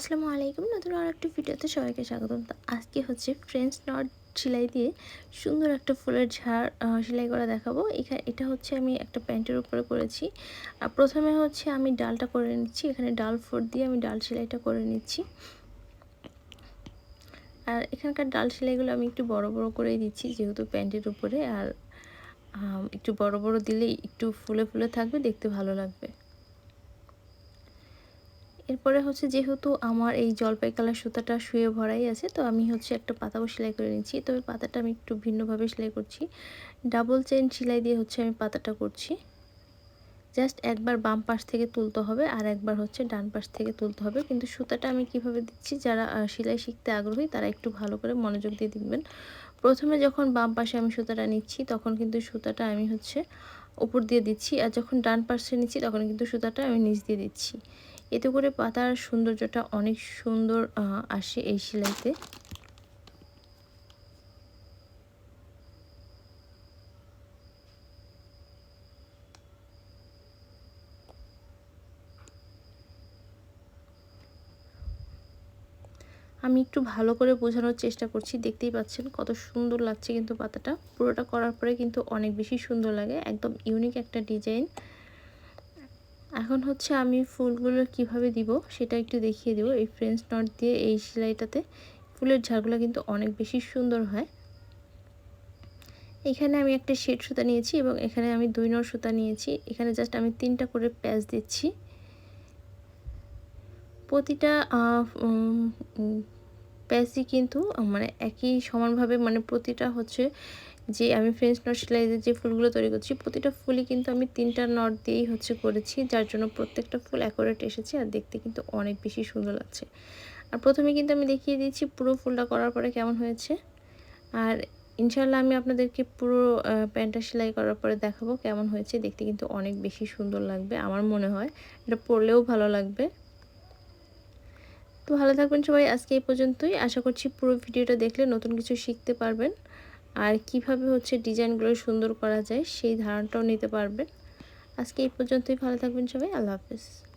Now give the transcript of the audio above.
আসসালামু আলাইকুম। নতুন আর একটা ভিডিওতে সবাইকে স্বাগতম। তো আজকে হচ্ছে ফ্রেঞ্চ নট সেলাই দিয়ে সুন্দর একটা ফুলের ঝাড় সেলাই করা দেখাবো। এখানে এটা হচ্ছে আমি একটা প্যান্টের উপরে করেছি। আর প্রথমে হচ্ছে আমি ডালটা করে নিচ্ছি। এখানে ডাল ফোর দিয়ে আমি ডাল সেলাইটা করে নিচ্ছি। আর এখানকার ডাল সেলাইগুলো আমি একটু বড় বড় করেই দিচ্ছি, যেহেতু প্যান্টের উপরে। আর একটু বড় বড় দিলেই একটু ফুলে ফুলে থাকবে, দেখতে ভালো লাগবে। এরপরে হচ্ছে যেহেতু আমার এই জলপাই কালার সুতাটা শুয়ে ভরাই আছে, তো আমি হচ্ছে একটা পাতাও সেলাই করে নিচ্ছি। তবে পাতাটা আমি একটু ভিন্নভাবে সেলাই করছি। ডাবল চেন সেলাই দিয়ে হচ্ছে আমি পাতাটা করছি। জাস্ট একবার বাম পাশ থেকে তুলতে হবে আর একবার হচ্ছে ডান পাশ থেকে তুলতে হবে। কিন্তু সুতাটা আমি কীভাবে দিচ্ছি, যারা সেলাই শিখতে আগ্রহী তারা একটু ভালো করে মনোযোগ দিয়ে দেখবেন। প্রথমে যখন বাম পাশে আমি সুতাটা নিচ্ছি, তখন কিন্তু সুতাটা আমি হচ্ছে ওপর দিয়ে দিচ্ছি। আর যখন ডান পাশে নিচ্ছি, তখন কিন্তু সুতাটা আমি নিচ দিয়ে দিচ্ছি। এতে করে পাতার সৌন্দর্যটা অনেক সুন্দর আসে এই সেলাইতে। আমি একটু ভালো করে বোঝানোর চেষ্টা করছি, দেখতেই পাচ্ছেন কত সুন্দর লাগছে কিন্তু পাতাটা। পুরোটা করার পরে কিন্তু অনেক বেশি সুন্দর লাগে, একদম ইউনিক একটা ডিজাইন এখন হচ্ছে আমি ফুলগুলো কীভাবে দিব সেটা একটু দেখিয়ে দেবো। এই ফ্রেঞ্চ নট দিয়ে এই সেলাইটাতে ফুলের ঝাড়গুলো কিন্তু অনেক বেশি সুন্দর হয়। এখানে আমি একটা শেড সুতা নিয়েছি এবং এখানে আমি দুই নর সুতা নিয়েছি। এখানে জাস্ট আমি তিনটা করে প্যাচ দিচ্ছি। প্রতিটা প্যাচই কিন্তু মানে একই সমানভাবে মানে প্রতিটা হচ্ছে যে আমি ফ্রেঞ্চ নট সেলাইয়ের যে ফুলগুলো তৈরি করছি, প্রতিটা ফুলই কিন্তু আমি তিনটা নট দিয়েই হচ্ছে করেছি, যার জন্য প্রত্যেকটা ফুল অ্যাকোরেট এসেছে আর দেখতে কিন্তু অনেক বেশি সুন্দর লাগছে। আর প্রথমে কিন্তু আমি দেখিয়ে দিয়েছি পুরো ফুলটা করার পরে কেমন হয়েছে। আর ইনশাল্লাহ আমি আপনাদেরকে পুরো প্যান্টটা সেলাই করার পরে দেখাবো কেমন হয়েছে, দেখতে কিন্তু অনেক বেশি সুন্দর লাগবে আমার মনে হয়। এটা পরলেও ভালো লাগবে। তো ভালো থাকবেন সবাই, আজকে এই পর্যন্তই। আশা করছি পুরো ভিডিওটা দেখলে নতুন কিছু শিখতে পারবেন। আর কীভাবে হচ্ছে ডিজাইনগুলো সুন্দর করা যায় সেই ধারণাটাও নিতে পারবেন। আজকে এই পর্যন্তই, ভালো থাকবেন সবাই, আল্লাহ হাফেজ।